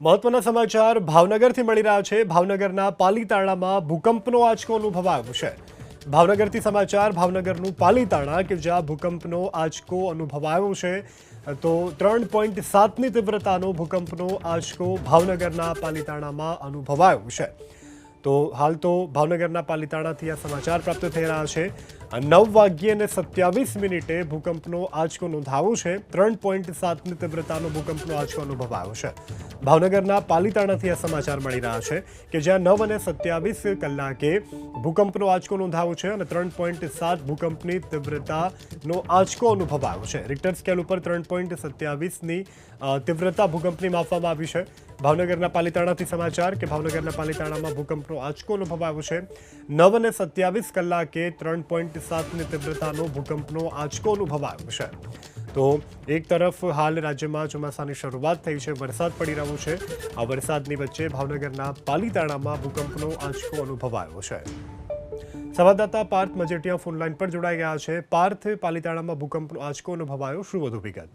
મહત્વના સમાચાર ભાવનગરથી મળી રહ્યા છે. ભાવનગરના પાલીતાણામાં ભૂકંપનો આંચકો અનુભવાયો છે. ભાવનગરથી સમાચાર, ભાવનગરનું પાલીતાણા કે જ્યાં ભૂકંપનો આંચકો અનુભવાયો છે, તો ત્રણ પોઈન્ટ સાતની તીવ્રતાનો ભૂકંપનો આંચકો ભાવનગરના પાલીતાણામાં અનુભવાયો છે. તો હાલ તો ભાવનગરના પાલિતાણાથી આ સમાચાર પ્રાપ્ત થઈ રહ્યા છે. નવ વાગ્યે અને સત્યાવીસ મિનિટે ભૂકંપનો આંચકો નોંધાવો છે. ત્રણ પોઈન્ટ સાતની તીવ્રતાનો ભૂકંપનો આંચકો અનુભવાયો છે. ભાવનગરના પાલિતાણાથી આ સમાચાર મળી રહ્યા છે કે જ્યાં નવ અને સત્યાવીસ કલાકે ભૂકંપનો આંચકો નોંધાવો છે અને ત્રણ પોઈન્ટ સાત ભૂકંપની તીવ્રતાનો આંચકો અનુભવાયો છે. રિક્ટર સ્કેલ ઉપર ત્રણ પોઈન્ટ સત્યાવીસની તીવ્રતા ભૂકંપની માપવામાં આવી છે. ભાવનગરના પાલિતાણાથી સમાચાર કે ભાવનગરના પાલિતાણામાં ભૂકંપનો આંચકો અનુભવાયો છે. નવ અને સત્યાવીસ કલાકે ત્રણ પોઈન્ટ સાતની તીવ્રતાનો ભૂકંપનો આંચકો અનુભવાયો છે. તો એક તરફ હાલ રાજ્યમાં ચોમાસાની શરૂઆત થઈ છે, વરસાદ પડી રહ્યો છે. આ વરસાદની વચ્ચે ભાવનગરના પાલીતાણામાં ભૂકંપનો આંચકો અનુભવાયો છે. સંવાદદાતા પાર્થ મજેટિયા ફોનલાઈન પર જોડાઈ ગયા છે. પાર્થ, પાલીતાણામાં ભૂકંપનો આંચકો અનુભવાયો, શું વધુ વિગત?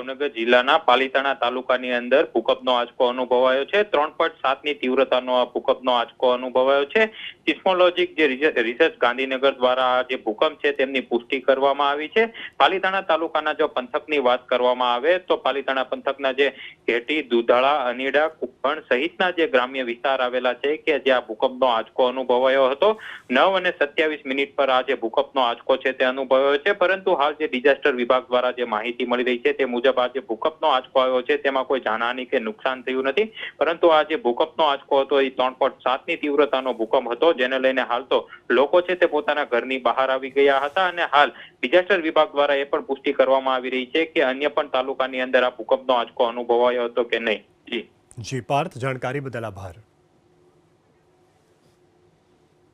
ભાવનગર જિલ્લાના પાલીતાણા તાલુકાની અંદર ભૂકંપનો આંચકો અનુભવાયો છે. ત્રણ પોઈન્ટ સાતની તીવ્રતાનો આ ભૂકંપનો આંચકો અનુભવાયો છે. સિસ્મોલોજીક જે રિસર્ચ ગાંધીનગર દ્વારા જે ભૂકંપ છે તેમની પુષ્ટિ કરવામાં આવી છે. પાલીતાણા તાલુકાના જો પંથકની વાત કરવામાં આવે તો પાલીતાણા પંથકના જે ઘેટી, દુધાળા, અનીડા કુપણ સહિતના જે ગ્રામ્ય વિસ્તાર આવેલા છે કે જે આ ભૂકંપનો આંચકો અનુભવાયો હતો. નવ અને સત્યાવીસ મિનિટ પર આ જે ભૂકંપનો આંચકો છે તે અનુભવાયો છે. પરંતુ હાલ જે ડિઝાસ્ટર વિભાગ દ્વારા જે માહિતી મળી રહી છે તે મુજબ આ જે ભૂકંપનો આંચકો આવ્યો છે, તેમાં કોઈ જાનહાની કે નુકસાન થયું નથી. પરંતુ આ જે ભૂકંપનો આંચકો હતો, એ ત્રણ પોઈન્ટ સાતની તીવ્રતાનો ભૂકંપ હતો, જેને લઈને હાલ તો લોકો છે તે પોતાના ઘરની બહાર આવી ગયા હતા અને હાલ ડિઝાસ્ટર વિભાગ દ્વારા એ પણ પુષ્ટિ કરવામાં આવી રહી છે કે અન્ય પણ તાલુકાની અંદર આ ભૂકંપનો આંચકો અનુભવાયો હતો કે નહીં. જી, પાર્થ, જાણકારી બદલ આભાર.